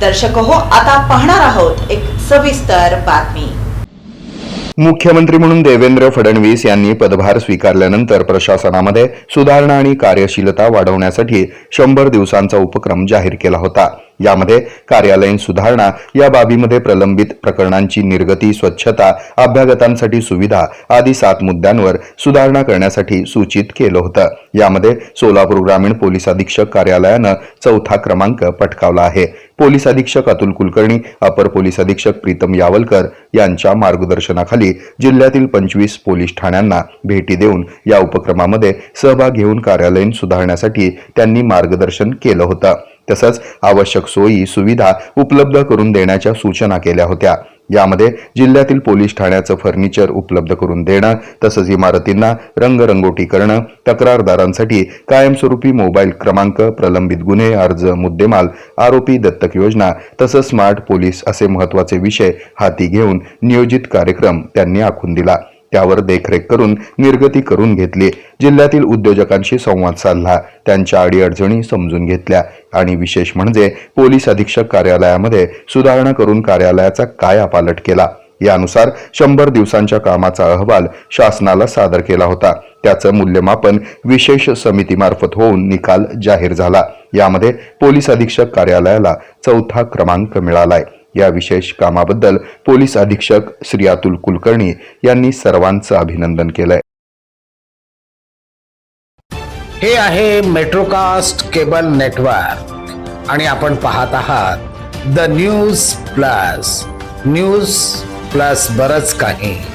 दर्शक हो आता पाहणार आहोत एक सविस्तर बातमी. मुख्यमंत्री म्हणून देवेंद्र फडणवीस यांनी पदभार स्वीकारल्यानंतर प्रशासनामध्ये सुधारणा आणि कार्यशीलता वाढवण्यासाठी शंभर दिवसांचा उपक्रम जाहीर केला होता. यामध्ये कार्यालयीन सुधारणा या बाबीमध्ये प्रलंबित प्रकरणांची निर्गती स्वच्छता अभ्यागतांसाठी सुविधा आदी सात मुद्द्यांवर सुधारणा करण्यासाठी सूचित केलं होतं. यामध्ये सोलापूर ग्रामीण पोलीस अधीक्षक कार्यालयानं चौथा क्रमांक पटकावला आहे. पोलीस अधीक्षक अतुल कुलकर्णी अपर पोलीस अधीक्षक प्रीतम यावलकर यांच्या मार्गदर्शनाखाली जिल्ह्यातील पंचवीस पोलीस ठाण्यांना भेटी देऊन या उपक्रमामध्ये सहभाग घेऊन कार्यालयीन सुधारण्यासाठी त्यांनी मार्गदर्शन केलं होतं. तसंच आवश्यक सोयी सुविधा उपलब्ध करून देण्याच्या सूचना केल्या होत्या. यामध्ये जिल्ह्यातील पोलीस ठाण्याचं फर्निचर उपलब्ध करून देणं तसंच इमारतींना रंगरंगोटी करणं तक्रारदारांसाठी कायमस्वरूपी मोबाईल क्रमांक प्रलंबित गुन्हे अर्ज मुद्देमाल आरोपी दत्तक योजना तसंच स्मार्ट पोलीस असे महत्त्वाचे विषय हाती घेऊन नियोजित कार्यक्रम त्यांनी आखून दिला. त्यावर देखरेख करून निर्गती करून घेतली. जिल्ह्यातील उद्योजकांशी संवाद साधला. त्यांच्या अडीअडचणी समजून घेतल्या. आणि विशेष म्हणजे पोलीस अधीक्षक कार्यालयामध्ये सुधारणा करून कार्यालयाचा कायापालट केला? यानुसार शंभर दिवसांच्या कामाचा अहवाल शासनाला सादर केला होता. त्याचं मूल्यमापन विशेष समितीमार्फत होऊन निकाल जाहीर झाला. यामध्ये पोलीस अधीक्षक कार्यालयाला चौथा क्रमांक मिळालाय. या विशेष कामाबद्दल पोलीस अधीक्षक श्री अतुल कुलकर्णी यांनी सर्वांचं अभिनंदन केलंय. हे आहे मेट्रोकास्ट केबल नेटवर्क आणि आपण पाहत आहात the news plus. News plus बरंच काही.